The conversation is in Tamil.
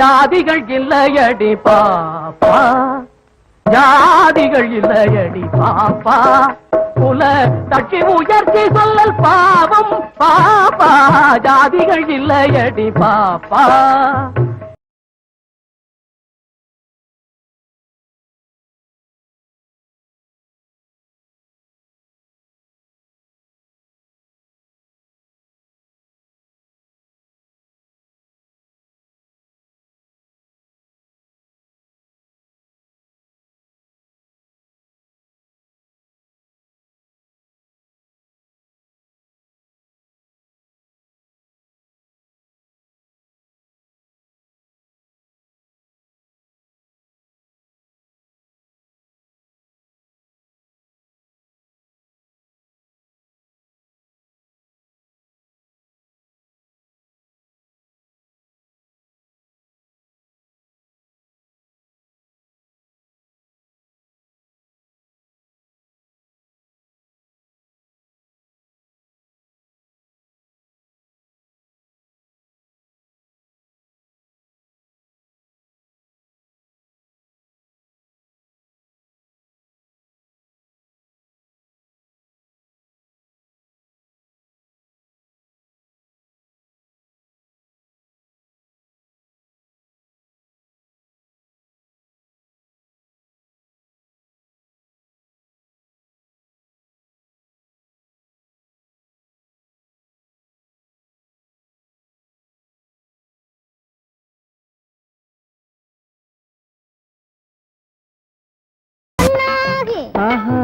ஜாதிகள் இல்லையடி பாப்பா. ஜாதிகள் இல்லையடி பாப்பா. குல தட்டி உயர்த்தி சொல்லல் பாவம் பாப்பா. ஜாதிகள் இல்லையடி பாப்பா. ಆಹಾ